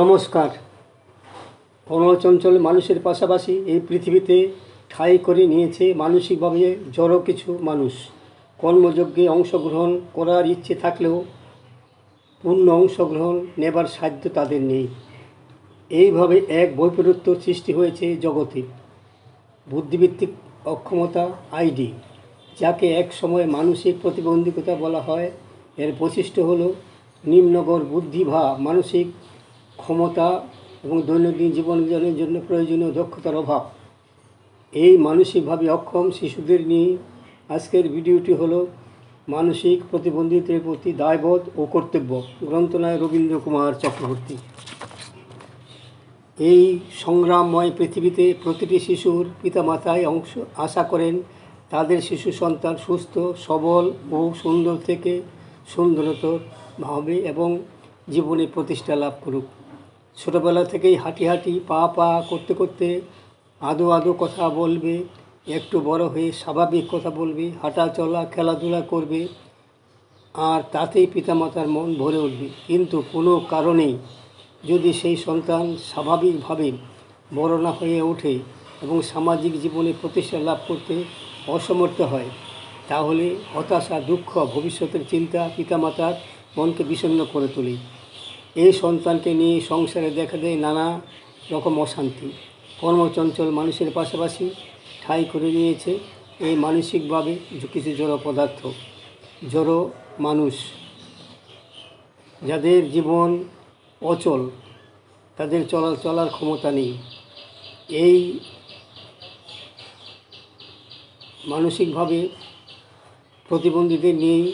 নমস্কার। অনচঞ্চল মানুষের পাশাপাশি এই পৃথিবীতে ঠাঁই করে নিয়েছে মানসিকভাবে জড়ো কিছু মানুষ। কর্মযজ্ঞে অংশগ্রহণ করার ইচ্ছে থাকলেও পূর্ণ অংশগ্রহণ নেবার সাধ্য তাদের নেই। এইভাবে এক বৈপরীত্য সৃষ্টি হয়েছে জগতে। বুদ্ধিভিত্তিক অক্ষমতা, আইডি, যাকে এক সময় মানসিক প্রতিবন্ধকতা বলা হয়, এর বৈশিষ্ট্য হলো নিম্নগর বুদ্ধি বা মানসিক ক্ষমতা এবং দৈনন্দিন জীবনের জন্য প্রয়োজনীয় দক্ষতার অভাব। এই মানসিকভাবে অক্ষম শিশুদের নিয়ে আজকের ভিডিওটি হলো মানসিক প্রতিবন্ধীদের প্রতি দায়বোধ ও কর্তব্য। গ্রন্থনায় রবীন্দ্র কুমার চক্রবর্তী। এই সংগ্রামময় পৃথিবীতে প্রতিটি শিশুর পিতামাতায় অংশ আশা করেন তাদের শিশু সন্তান সুস্থ, সবল ও সুন্দর থেকে সুন্দরতর ভাবে এবং জীবনে প্রতিষ্ঠা লাভ করুক। ছোটোবেলা থেকেই হাঁটি হাঁটি পা পা করতে করতে আদো আদো কথা বলবে, একটু বড় হয়ে স্বাভাবিক কথা বলবে হাঁটা চলা খেলাধুলা করবে, আর তাতেই পিতামাতার মন ভরে উঠবে। কিন্তু কোনো কারণেই যদি সেই সন্তান স্বাভাবিকভাবে বড় না হয়ে ওঠে এবং সামাজিক জীবনে প্রতিষ্ঠা লাভ করতে অসমর্থ হয়, তাহলে হতাশা, দুঃখ, ভবিষ্যতের চিন্তা পিতামাতার মনকে বিষণ্ণ করে তোলে। এই সন্তানকে নিয়ে সংসারে দেখা দেয় নানা রকম অশান্তি। কর্মচঞ্চল মানুষের পাশাপাশি ঠাঁই করে নিয়েছে এই মানসিকভাবে কিছু জড় পদার্থ, জড় মানুষ। যাদের জীবন অচল, তাদের চলা চলার ক্ষমতা নেই। এই মানসিকভাবে প্রতিবন্ধীদের নিয়েই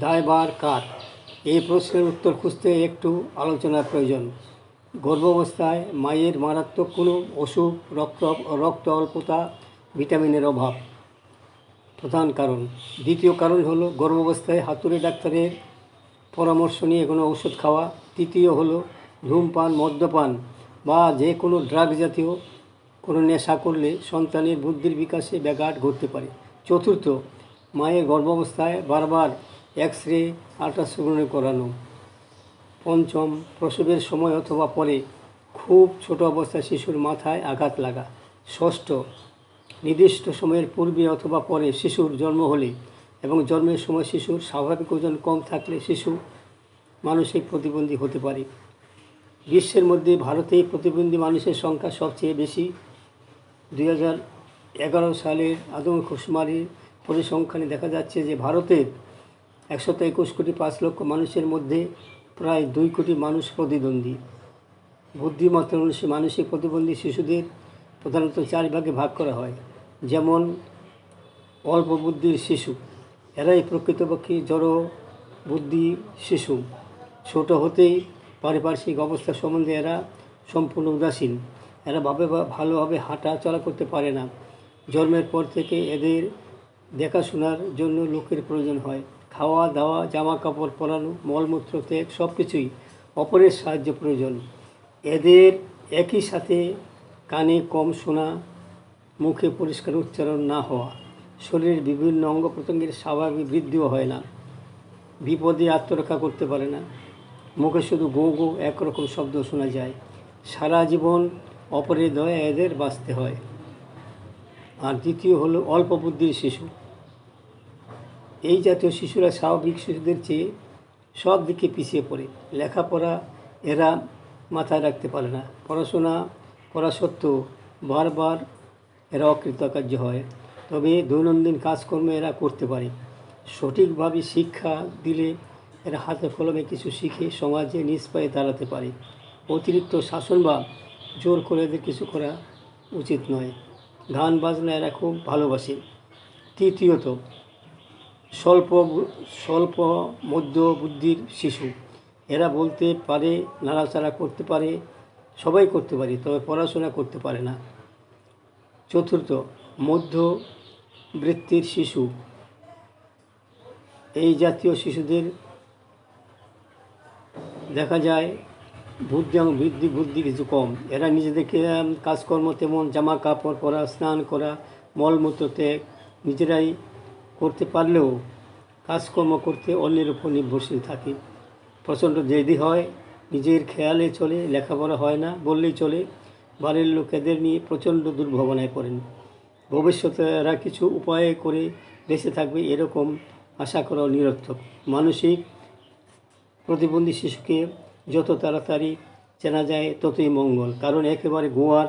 দায়বার কার? এই প্রশ্নের উত্তর খুঁজতে একটু আলোচনার প্রয়োজন। গর্ভাবস্থায় মায়ের মারাত্মক কোনো অসুখ রক্ত রক্ত অল্পতা, ভিটামিনের অভাব। প্রধান কারণ। দ্বিতীয় কারণ হলো গর্ভাবস্থায় হাতুড়ে ডাক্তারের পরামর্শ নিয়ে কোনো ওষুধ খাওয়া। তৃতীয় হলো ধূমপান, মদ্যপান বা যে কোনো ড্রাগ জাতীয় কোনো নেশা করলে সন্তানের বুদ্ধির বিকাশে ব্যাঘাত ঘটতে পারে। চতুর্থ, মায়ের গর্ভাবস্থায় বারবার এক্স রে আল্ট্রাসাউন্ড করানো পঞ্চম, প্রসবের সময় অথবা পরে খুব ছোট অবস্থায় শিশুর মাথায় আঘাত লাগা। ষষ্ঠ, নির্দিষ্ট সময়ের পূর্বে অথবা পরে শিশুর জন্ম হলে এবং জন্মের সময় শিশুর স্বাভাবিক ওজন কম থাকলে শিশু মানসিক প্রতিবন্ধী হতে পারে। বিশ্বের মধ্যে ভারতেই প্রতিবন্ধী মানুষের সংখ্যা সবচেয়ে বেশি। দুই হাজার এগারো সালের আদমখুশমারির পরিসংখ্যানে দেখা যাচ্ছে যে ভারতের একশত একুশ কোটি পাঁচ লক্ষ মানুষের মধ্যে প্রায় দুই কোটি মানুষ প্রতিদ্বন্দ্বী। বুদ্ধিমত্তা অনুসারে মানসিক প্রতিবন্ধী শিশুদের প্রধানত চার ভাগে ভাগ করা হয়। যেমন, অল্প বুদ্ধির শিশু, এরাই প্রকৃতপক্ষে জড় বুদ্ধি শিশু। ছোট হতেই পারিপার্শ্বিক অবস্থা সম্বন্ধে এরা সম্পূর্ণ উদাসীন। এরা ভাবে ভালোভাবে হাঁটা চলা করতে পারে না। জন্মের পর থেকে এদের দেখাশোনার জন্য লোকের প্রয়োজন হয়। খাওয়া দাওয়া জামা কাপড় পরানো, মলমূত্র ত্যাগ সব কিছুই অপরের সাহায্য প্রয়োজন। এদের একই সাথে কানে কম শোনা, মুখে পরিষ্কার উচ্চারণ না হওয়া, শরীরের বিভিন্ন অঙ্গ প্রত্যঙ্গের স্বাভাবিক বৃদ্ধিও হয় না। বিপদে আত্মরক্ষা করতে পারে না। মুখে শুধু গো গো একরকম শব্দ শোনা যায়। সারা জীবন অপরের দয়া এদের বাঁচতে হয়। আর দ্বিতীয় হলো অল্প বুদ্ধির শিশু। এই জাতীয় শিশুরা স্বাভাবিক শিশুদের চেয়ে সব দিকে পিছিয়ে পড়ে। লেখাপড়া এরা মাথায় রাখতে পারে না। পড়াশোনা করা সত্ত্বেও বারবার এরা অকৃতকার্য হয়। তবে দৈনন্দিন কাজকর্ম এরা করতে পারে। সঠিকভাবে শিক্ষা দিলে এরা হাতে কলমে কিছু শিখে সমাজে নিজ পায়ে দাঁড়াতে পারে। অতিরিক্ত শাসন বা জোর করে এদের কিছু করা উচিত নয়। গান বাজনা এরা খুব ভালোবাসে। তৃতীয়ত স্বল্প স্বল্প মধ্য বুদ্ধির শিশু। এরা বলতে পারে, নাড়াচাড়া করতে পারে, সবাই করতে পারে, তবে পড়াশোনা করতে পারে না। চতুর্থ মধ্য বৃত্তির শিশু। এই জাতীয় শিশুদের দেখা যায়, বুদ্ধি এবং বৃদ্ধি বুদ্ধি কিছু কম। এরা নিজেদেরকে কাজকর্ম তেমন জামা কাপড় পরা, স্নান করা, মলমূত্র ত্যাগ, নিজেরাই করতে পারলেও কাজকর্ম করতে অন্যের উপর নির্ভরশীল থাকে। প্রচণ্ড জেদি হয়, নিজের খেয়ালে চলে, লেখাপড়া হয় না বললেই চলে। বাড়ির লোকেদের নিয়ে প্রচণ্ড দুর্ভাবনায় পড়েন। ভবিষ্যতে এরা কিছু উপায় করে বেঁচে থাকবে এরকম আশা করাও নিরর্থক। মানসিক প্রতিবন্ধী শিশুকে যত তাড়াতাড়ি চেনা যায় ততই মঙ্গল, কারণ একেবারে গোয়ার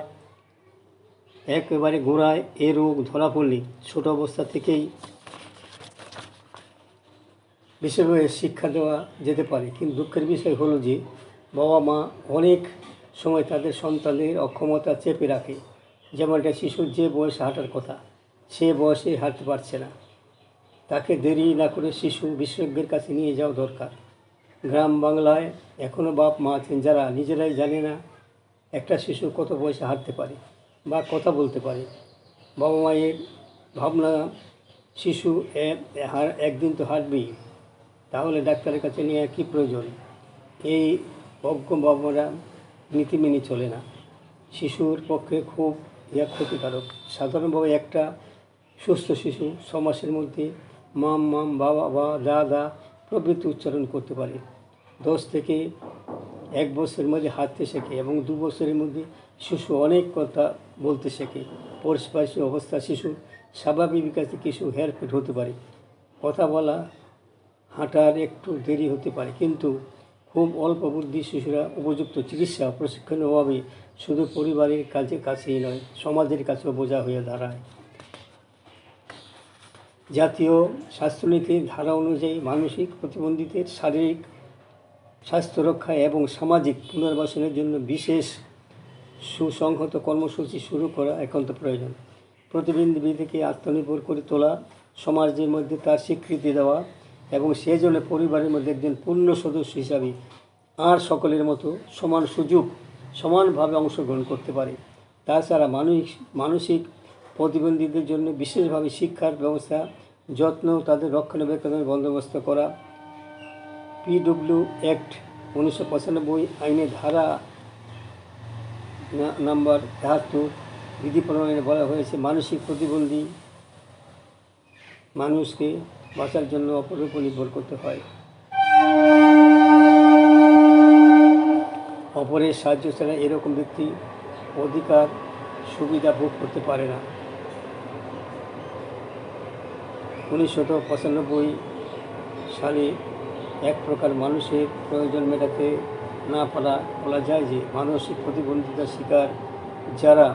একেবারে গোড়ায় এ রোগ ধরা পড়লে ছোট অবস্থা থেকেই বিশেষভাবে শিক্ষা দেওয়া যেতে পারে। কিন্তু দুঃখের বিষয় হলো যে, বাবা মা অনেক সময় তাদের সন্তানের অক্ষমতা চেপে রাখে। যেমন একটা শিশুর যে বয়সে হাঁটার কথা, সে বয়সে হাঁটতে পারছে না। তাকে দেরি না করে শিশু বিশেষজ্ঞের কাছে নিয়ে যাওয়া দরকার। গ্রাম বাংলায় এখনও বাপ মা আছেন যারা নিজেরাই জানে না একটা শিশু কত বয়সে হাঁটতে পারে বা কথা বলতে পারে। বাবা মায়ের ভাবনা, শিশু একদিন তো হাঁটবেই। তাহলে ডাক্তারের কাছে নিয়ে কী প্রয়োজন? এই অজ্ঞ বাবারা নীতি মেনে চলে না। শিশুর পক্ষে খুব ইয়া ক্ষতিকারক। সাধারণভাবে একটা সুস্থ শিশু ছ মাসের মধ্যে মাম মাম, বাবা বা দা দা প্রভৃতি উচ্চারণ করতে পারে। দশ থেকে এক বছরের মধ্যে হাঁটতে শেখে এবং দু বছরের মধ্যে শিশু অনেক কথা বলতে শেখে। পরিস্পার্শ্বিক অবস্থা শিশু স্বাভাবিক বিকাশে কিছু হেরফের হতে পারে। কথা বলা হাঁটার একটু দেরি হতে পারে। কিন্তু খুব অল্প বুদ্ধি শিশুরা উপযুক্ত চিকিৎসা প্রশিক্ষণের অভাবে শুধু পরিবারের কাজে কাছেই নয়, সমাজের কাছেও বোঝা হয়ে দাঁড়ায়। জাতীয় স্বাস্থ্যনীতির ধারা অনুযায়ী মানসিক প্রতিবন্ধীদের শারীরিক স্বাস্থ্য রক্ষা এবং সামাজিক পুনর্বাসনের জন্য বিশেষ সুসংহত কর্মসূচি শুরু করা একান্ত প্রয়োজন। প্রতিবন্ধী ব্যক্তিকে আত্মনির্ভর করে তোলা, সমাজের মধ্যে তার স্বীকৃতি দেওয়া এবং সে জন্য পরিবারের মধ্যে একজন পূর্ণ সদস্য হিসাবে আর সকলের মতো সমান সুযোগ, সমানভাবে অংশগ্রহণ করতে পারে। তাছাড়া মানুষ মানসিক প্রতিবন্ধীদের জন্য বিশেষভাবে শিক্ষার ব্যবস্থা, যত্ন, তাদের রক্ষণাবেক্ষণের বন্দোবস্ত করা। পিডব্লিউ অ্যাক্ট উনিশশো পঁচানব্বই আইনের ধারা নাম্বার তেহাত্তর বিধি প্রণয়নে বলা হয়েছে, মানসিক প্রতিবন্ধী মানুষকে বাঁচার জন্য অপরের উপর নির্ভর করতে হয়। অপরের সাহায্য ছাড়া এরকম ব্যক্তি অধিকার, সুবিধা ভোগ করতে পারে না। উনিশশো পঁচানব্বই সালে এক প্রকার মানুষের প্রয়োজন মেটাতে না পারা বলা যায় যে, মানসিক প্রতিবন্ধিতার শিকার যারা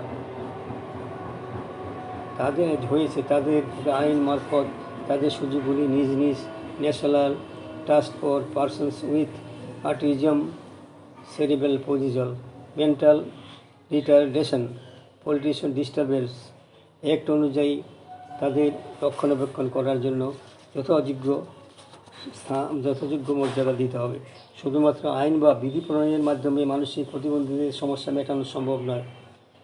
তাদের হয়েছে, তাদের আইন মারফত তাদের সুযোগগুলি নিজ নিজ national task for persons with autism cerebral position mental retardation পলিটিশন disturbance act অনুযায়ী তাদের রক্ষণাবেক্ষণ করার জন্য যথাযোগ্য স্থান, যথাযোগ্য মর্যাদা দিতে হবে। শুধুমাত্র আইন বা বিধি প্রণয়নের মাধ্যমে মানসিক প্রতিবন্ধীদের সমস্যা মেটানো সম্ভব নয়।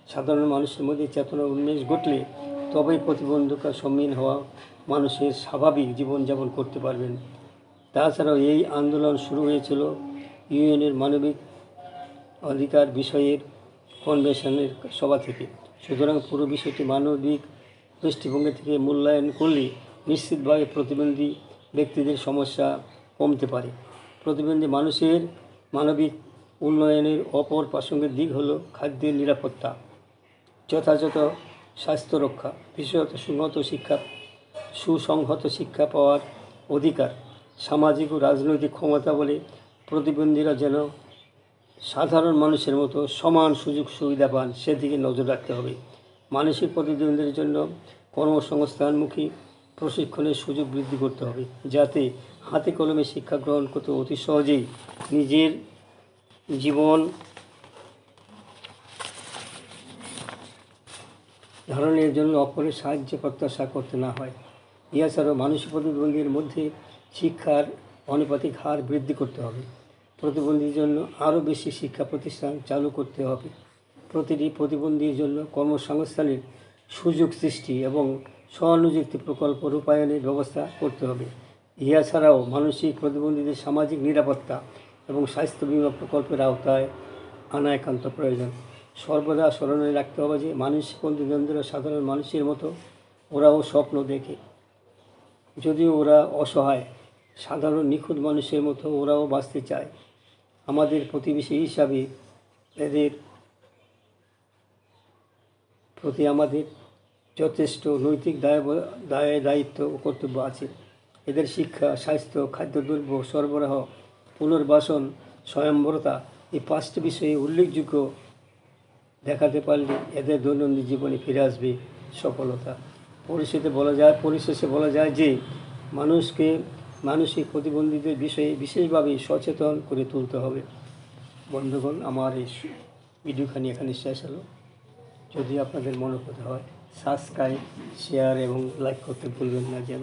সাধারণ মানুষের মধ্যে চেতনা উন্মেষ ঘটলে তবেই প্রতিবন্ধকার সম্মুখীন হওয়া মানুষের স্বাভাবিক জীবনযাপন করতে পারবেন। তাছাড়াও এই আন্দোলন শুরু হয়েছিল ইউএনের মানবিক অধিকার বিষয়ের কনভেনশনের সভা থেকে। সুতরাং পুরো বিষয়টি মানবিক দৃষ্টিভঙ্গি থেকে মূল্যায়ন করলে নিশ্চিতভাবে প্রতিবন্ধী ব্যক্তিদের সমস্যা কমতে পারে। প্রতিবন্ধী মানুষের মানবিক উন্নয়নের অপর প্রাসঙ্গিক দিক হলো খাদ্যের নিরাপত্তা। যথাযথ স্বাস্থ্য রক্ষা, বিশেষত সুন্নত শিক্ষা, সুসংহত শিক্ষা পাওয়ার অধিকার, সামাজিক ও রাজনৈতিক ক্ষমতা বলে প্রতিবন্ধীরা যেন সাধারণ মানুষের মতো সমান সুযোগ সুবিধা পান, সেদিকে নজর রাখতে হবে। মানসিক প্রতিদ্বন্দ্বীদের জন্য কর্মসংস্থানমুখী প্রশিক্ষণের সুযোগ বৃদ্ধি করতে হবে, যাতে হাতে কলমে শিক্ষা গ্রহণ করতে অতি সহজেই নিজের জীবন ধারণের জন্য অপরের সাহায্য প্রত্যাশা করতে না হয়। এছাড়াও মানসিক প্রতিবন্ধীর মধ্যে শিক্ষার অনুপাতিক হার বৃদ্ধি করতে হবে। প্রতিবন্ধীর জন্য আরও বেশি শিক্ষা প্রতিষ্ঠান চালু করতে হবে। প্রতিটি প্রতিবন্ধীর জন্য কর্মসংস্থানের সুযোগ সৃষ্টি এবং স্বনিযুক্তি প্রকল্প রূপায়ণের ব্যবস্থা করতে হবে। ইহা ছাড়াও মানসিক প্রতিবন্ধীদের সামাজিক নিরাপত্তা এবং স্বাস্থ্য বিমা প্রকল্পের আওতায় আনা একান্ত প্রয়োজন। সর্বদা স্মরণে রাখতে হবে যে মানুষ প্রতিবন্ধীরা সাধারণ মানুষের মতো ওরাও স্বপ্ন দেখে। যদিও ওরা অসহায়, সাধারণ নিখুঁত মানুষের মতো ওরাও বাঁচতে চায়। আমাদের প্রতিবেশী হিসাবে এদের প্রতি আমাদের যথেষ্ট নৈতিক দায় দায়, দায়িত্ব ও কর্তব্য আছে। এদের শিক্ষা, স্বাস্থ্য খাদ্যদ্রব্য সরবরাহ, পুনর্বাসন স্বয়ম্বরতা এই পাঁচটি বিষয়ে উল্লেখযোগ্য দেখাতে পারলে, এদের দৈনন্দিন জীবনে ফিরে আসবে সফলতা। পরিশেষে বলা যায়, পরিশেষে বলা যায় যে, মানুষকে মানসিক প্রতিবন্ধীদের বিষয়ে বিশেষভাবে সচেতন করে তুলতে হবে। বন্ধুগণ, আমার এই ভিডিওখানি এখানে শেষ হলো। যদি আপনাদের মনে হতে হয় সাবস্ক্রাইব শেয়ার এবং লাইক করতে ভুলবেন না যেন।